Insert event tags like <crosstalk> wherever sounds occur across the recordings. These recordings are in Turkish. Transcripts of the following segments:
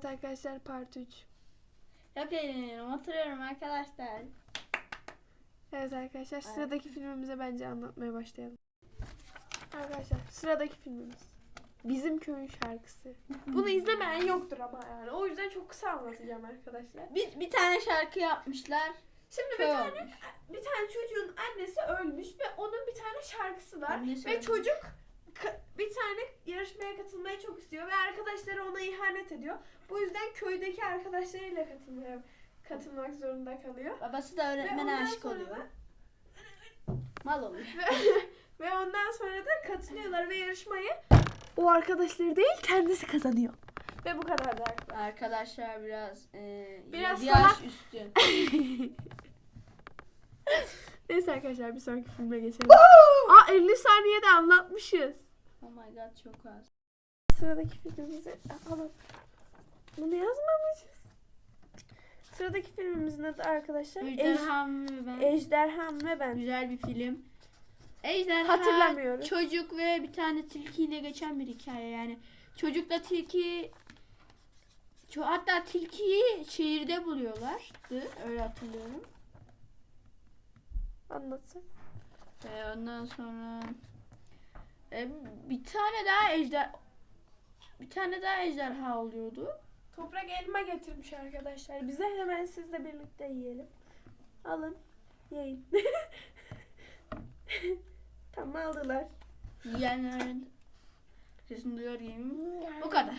Evet arkadaşlar part 3. Çok eğleniyorum. Oturuyorum arkadaşlar. Evet arkadaşlar sıradaki filmimize bence anlatmaya başlayalım. Arkadaşlar sıradaki filmimiz. Bizim köyün şarkısı. <laughs> Bunu izlemeyen yoktur ama yani. O yüzden çok kısa anlatacağım arkadaşlar. Bir, bir tane şarkı yapmışlar. Şimdi bir Köy tane bir tane çocuğun annesi ölmüş ve onun bir tane şarkısı var. Annesi ve ölmüş. çocuk bir tane yarışmaya katılmayı çok istiyor ve arkadaşları ona ihanet ediyor. Bu yüzden köydeki arkadaşlarıyla katılmaya katılmak zorunda kalıyor. Babası da öğretmene aşık oluyor. da- Mal oluyor. <laughs> Ve ondan sonra da katılıyorlar ve yarışmayı o arkadaşları değil kendisi kazanıyor. Ve bu kadar da arkadaşlar. Arkadaşlar biraz e, Biraz yaş salak. üstü. <laughs> <laughs> Neyse arkadaşlar bir sonraki filme geçelim. Aa 50 saniyede anlatmışız. Oh my god çok az. Sıradaki filmimizi alalım. Bunu yazmamışız. Sıradaki filmimizin adı arkadaşlar Ej- Ejderham ve ben. Ejderham ve ben. Güzel bir film. Ejderha, Hatırlamıyorum. çocuk ve bir tane tilkiyle geçen bir hikaye yani. Çocukla tilki ço- hatta tilkiyi şehirde buluyorlardı. Öyle hatırlıyorum. Anlatsın. Ve ondan sonra e, bir tane daha ejder bir tane daha ejderha oluyordu. Toprak elma getirmiş arkadaşlar. Bize hemen sizle birlikte yiyelim. Alın. Yiyin. <laughs> tamam aldılar. Yiyenlerin sesini duyuyor gibiyim. Bu kadar.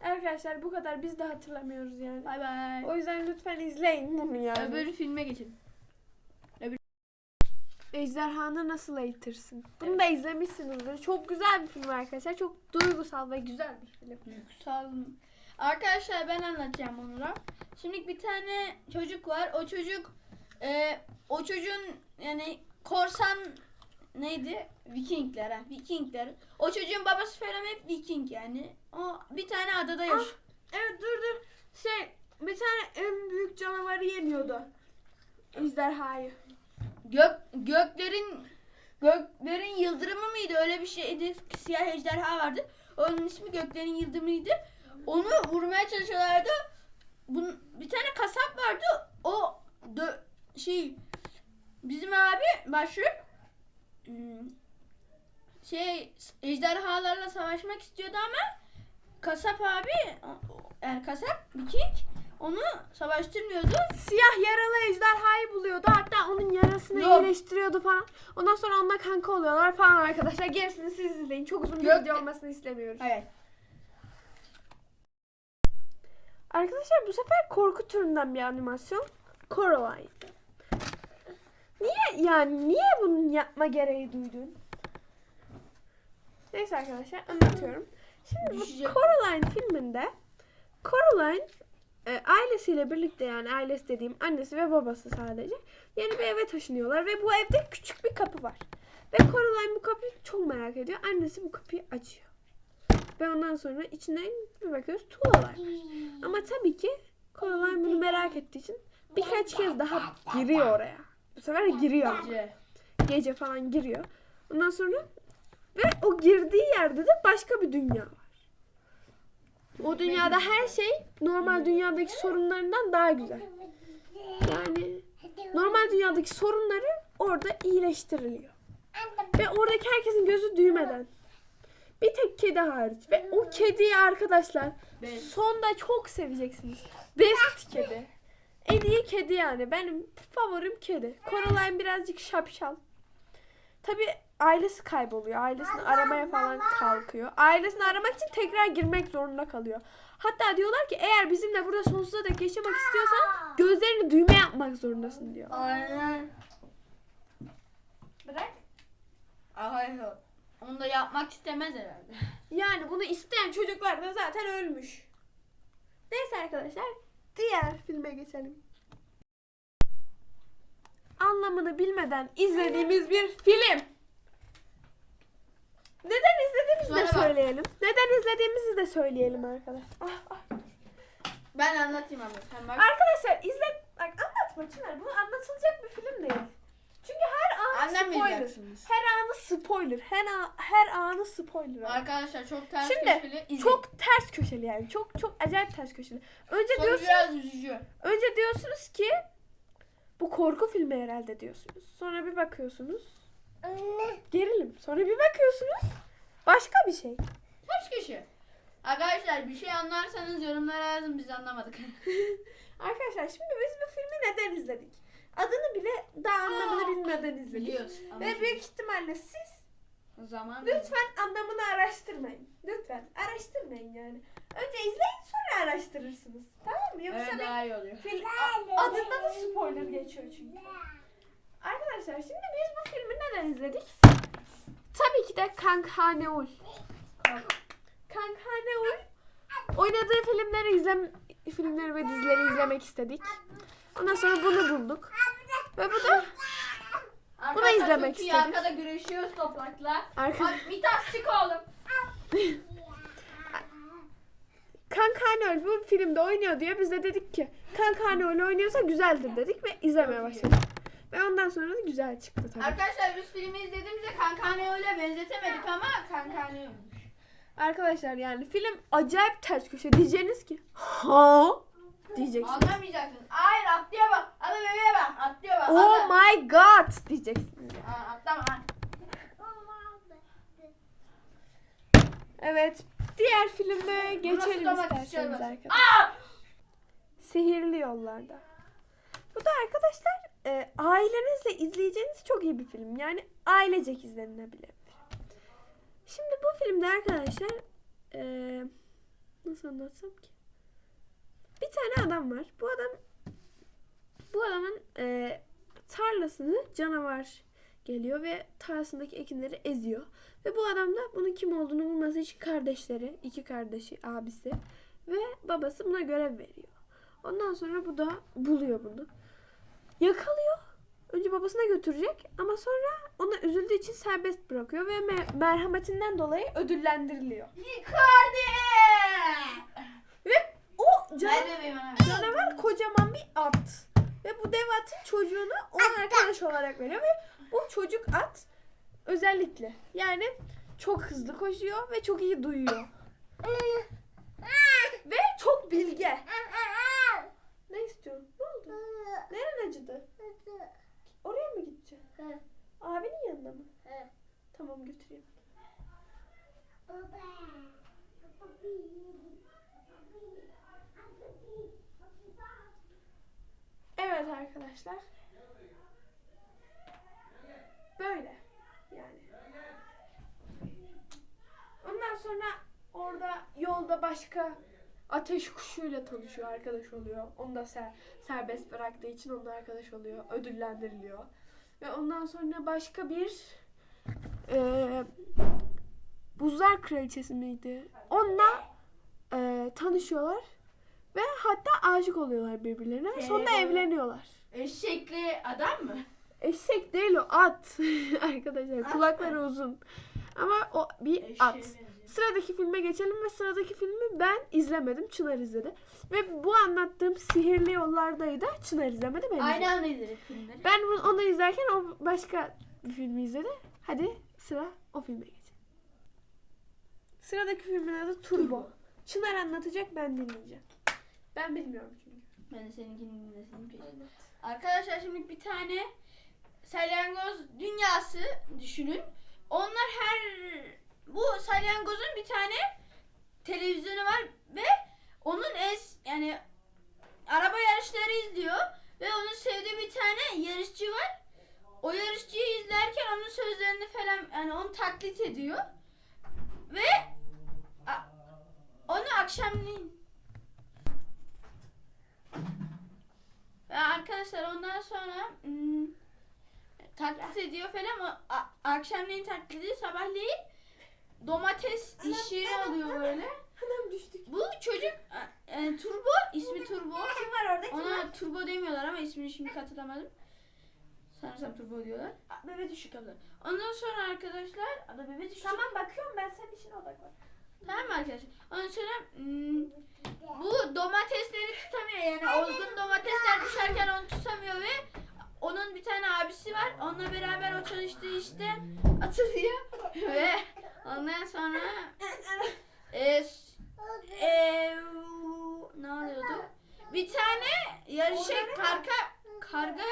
Arkadaşlar bu kadar biz de hatırlamıyoruz yani. Bay bay. O yüzden lütfen izleyin bunu yani. Öbür filme geçelim. Ejderhanı nasıl eğitirsin? Bunu da izlemişsinizdir. Çok güzel bir film arkadaşlar. Çok duygusal ve güzel bir film. Duygusal. Arkadaşlar ben anlatacağım onlara. Şimdi bir tane çocuk var. O çocuk e, o çocuğun yani korsan neydi? Vikingler ha. Vikingler. O çocuğun babası falan hep Viking yani. O bir tane adada yaşıyor. Evet dur dur. Şey bir tane en büyük canavarı yeniyordu. Ejderhayı. Gök göklerin göklerin yıldırımı mıydı? Öyle bir şeydi. Siyah ejderha vardı. Onun ismi göklerin yıldırımıydı. Onu vurmaya çalışıyorlardı. Bun, bir tane kasap vardı. O dö, şey bizim abi başrol hmm, şey ejderhalarla savaşmak istiyordu ama kasap abi yani kasap Viking onu savaştırmıyordu. Siyah yaralı ejderhayı buluyordu. Yarasını Yok. iyileştiriyordu falan. Ondan sonra onunla kanka oluyorlar falan arkadaşlar. Gerisini siz izleyin. Çok uzun bir Gök- video olmasını istemiyoruz. Evet. Arkadaşlar bu sefer korku türünden bir animasyon. Coraline. Niye yani niye bunun yapma gereği duydun? Neyse arkadaşlar anlatıyorum. Şimdi bu. Coraline filminde Coraline e, ailesiyle birlikte yani ailesi dediğim annesi ve babası sadece yeni bir eve taşınıyorlar ve bu evde küçük bir kapı var. Ve Coraline bu kapıyı çok merak ediyor. Annesi bu kapıyı açıyor. Ve ondan sonra içinden bir bakıyoruz tuğlalar var. Ama tabii ki Coraline bunu merak ettiği için birkaç kez daha giriyor oraya. Bu sefer giriyor. Bence. Gece falan giriyor. Ondan sonra ve o girdiği yerde de başka bir dünya var. O dünyada her şey normal dünyadaki sorunlarından daha güzel. Yani normal dünyadaki sorunları orada iyileştiriliyor. Ve oradaki herkesin gözü düğmeden. Bir tek kedi hariç. Ve o kediyi arkadaşlar sonda çok seveceksiniz. Best kedi. En iyi kedi yani. Benim favorim kedi. Coraline birazcık şapşal. Tabi ailesi kayboluyor. Ailesini aramaya falan kalkıyor. Ailesini aramak için tekrar girmek zorunda kalıyor. Hatta diyorlar ki eğer bizimle burada sonsuza dek yaşamak istiyorsan gözlerini düğme yapmak zorundasın diyor. Aynen. Bırak. Hayır. Onu da yapmak istemez herhalde. Yani bunu isteyen çocuklar da zaten ölmüş. Neyse arkadaşlar diğer filme geçelim. Anlamını bilmeden izlediğimiz bir film. Neden izlediğimizi de bak. söyleyelim. Neden izlediğimizi de söyleyelim arkadaşlar. Ah, ah. Ben anlatayım ama sen bak. Arkadaşlar izle... Bak anlatma Çınar. Bu anlatılacak bir film değil. Çünkü her an Anne inanmayacaksınız. Her anı spoiler. Her, a- her anı spoiler. Arkadaşlar çok ters Şimdi, köşeli. izleyin. Çok ters köşeli yani. Çok çok acayip ters köşeli. Önce Sonu diyorsunuz, biraz üzücü. önce diyorsunuz ki bu korku filmi herhalde diyorsunuz. Sonra bir bakıyorsunuz. Gerilim. Sonra bir bakıyorsunuz. Başka bir şey. Ters köşe. Arkadaşlar bir şey anlarsanız yorumlara yazın biz anlamadık. <laughs> Arkadaşlar şimdi biz bu filmi neden izledik? Adını bile daha anlamını bilmeden izledik. Biliyoruz. Ve büyük ihtimalle siz O zaman lütfen anlamını araştırmayın. Lütfen araştırmayın yani. Önce izleyin sonra araştırırsınız. Tamam mı? Yoksa Evet bir daha iyi oluyor. Fil, adında da spoiler geçiyor çünkü. Arkadaşlar şimdi biz bu filmi neden izledik? Tabii ki de Kang Haneul. Kang Haneul oynadığı filmleri izlem filmleri ve dizileri izlemek istedik. Ondan sonra bunu bulduk. Ve bu da Arkadaşlar izlemek çok iyi istedik. arkada güreşiyoruz toprakla. Arka- Bak Mithat çık oğlum. <laughs> Kang Haneul bu filmde oynuyor diye biz de dedik ki Kang Haneul oynuyorsa güzeldir dedik ve izlemeye başladık. Ve ondan sonra da güzel çıktı tabii. Arkadaşlar biz filmi izlediğimizde Kankane öyle benzetemedik ama Kankane. Arkadaşlar yani film acayip ters köşe diyeceğiniz ki ha diyeceksiniz. Anlamayacaksın. Hayır atlaya bak. Hadi bebeğe bak. Atlaya bak. Oh atla. my god diyeceksiniz. Aa, atlama. Evet diğer filme geçelim isterseniz arkadaşlar. Aa! Sihirli Yollarda. Bu da arkadaşlar e, ailenizle izleyeceğiniz çok iyi bir film. Yani ailecek izlenilebilir. Şimdi bu filmde arkadaşlar e, nasıl anlatsam ki? Bir tane adam var. Bu adam bu adamın e, tarlasını canavar geliyor ve tarlasındaki ekinleri eziyor. Ve bu adam da bunun kim olduğunu bulması için kardeşleri, iki kardeşi, abisi ve babası buna görev veriyor. Ondan sonra bu da buluyor bunu. Yakalıyor. Önce babasına götürecek ama sonra ona üzüldüğü için serbest bırakıyor ve me- merhametinden dolayı ödüllendiriliyor. Icardi! Ve o can- canavar kocaman bir at. Ve bu dev atın çocuğunu ona arkadaş olarak veriyor ve bu çocuk at özellikle yani çok hızlı koşuyor ve çok iyi duyuyor. <laughs> ve çok bilge. <laughs> Ne istiyorsun? Ne oldu? Neren acıdı? Oraya mı gideceksin? Abinin yanına mı? Tamam götüreyim. Evet arkadaşlar. Böyle yani. Ondan sonra orada yolda başka ateş kuşuyla tanışıyor, arkadaş oluyor. Onu da ser, serbest bıraktığı için onunla arkadaş oluyor, ödüllendiriliyor. Ve ondan sonra başka bir eee Buzlar Kraliçesi miydi? Onunla eee, tanışıyorlar ve hatta aşık oluyorlar birbirlerine ve sonunda Ee, evleniyorlar. Eşekli adam mı? Eşek değil o at <laughs> arkadaşlar kulakları uzun ama o bir at. Sıradaki filme geçelim ve sıradaki filmi ben izlemedim. Çınar izledi. Ve bu anlattığım Sihirli Yollarda'yı da Çınar izlemedi. Ben Aynı anda izledik filmleri. Ben bunu, onu izlerken o başka bir filmi izledi. Hadi sıra o filme geçelim. Sıradaki filmin adı Turbo. Turbo. Çınar anlatacak ben dinleyeceğim. Ben bilmiyorum çünkü. Ben de seninkini dinlesin peşinde. Arkadaşlar şimdi bir tane salyangoz dünyası düşünün. Onlar her bu salyangozun bir tane televizyonu var ve onun es yani araba yarışları izliyor ve onun sevdiği bir tane yarışçı var. O yarışçıyı izlerken onun sözlerini falan yani onu taklit ediyor. Ve onu akşamleyin Ve arkadaşlar ondan sonra hmm, taklit ediyor falan a- akşamleyin taklidi sabahleyin domates işi alıyor böyle. Hemen düştük. Bu çocuk a- e, Turbo ismi Turbo. Kim var orada? Kim var? Ona Turbo demiyorlar ama ismini şimdi hatırlamadım. Sanırsam Turbo diyorlar. Bebe düşük abla. Ondan sonra arkadaşlar ada bebe düşük. Tamam bakıyorum ben senin işine odaklan. Tamam mı arkadaşlar? Ondan sonra hmm, bu domatesleri tutamıyor yani olgun domatesler düşerken onu tutamıyor ve onun bir tane abisi var. Onunla beraber o çalıştığı Ondan sonra <laughs> e, e, ne oluyordu? Bir tane yarışık karga karga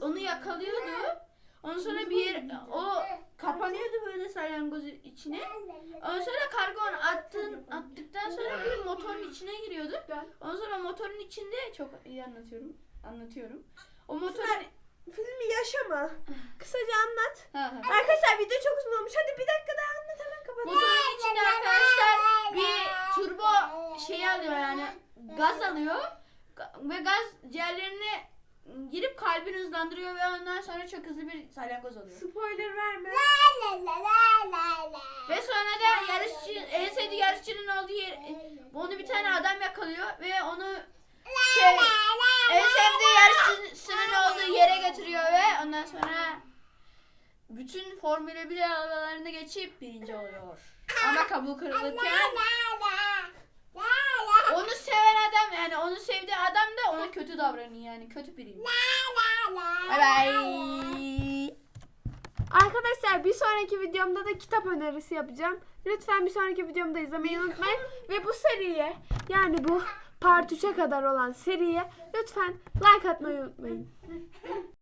onu yakalıyordu. Ondan sonra bir yer o kapanıyordu böyle salyangoz içine. Ondan sonra karga onu attın, attıktan sonra bir motorun içine giriyordu. Ondan sonra motorun içinde çok iyi anlatıyorum. Anlatıyorum. O motorun Filmi yaşama. Kısaca anlat. Arkadaşlar video çok uzun olmuş. Hadi bir dakika daha anlat hemen kapatalım. Motorun içinde arkadaşlar bir turbo şey alıyor yani gaz alıyor ve gaz ciğerlerine girip kalbini hızlandırıyor ve ondan sonra çok hızlı bir salyangoz oluyor. Spoiler verme. Ve sonra da yarışçı en sevdiği yarışçının olduğu yer onu bir tane adam yakalıyor ve onu şey en sevdiği yarışçısının olduğu yere götürüyor ve ondan sonra bütün Formula 1 arabalarını geçip birinci oluyor. Ama kabuğu kırılırken onu seven adam yani onu sevdiği adam da ona kötü davranıyor yani kötü biriymiş. Bye bye. Arkadaşlar bir sonraki videomda da kitap önerisi yapacağım. Lütfen bir sonraki videomda izlemeyi unutmayın. Ve bu seriye yani bu part 3'e kadar olan seriye lütfen like atmayı unutmayın.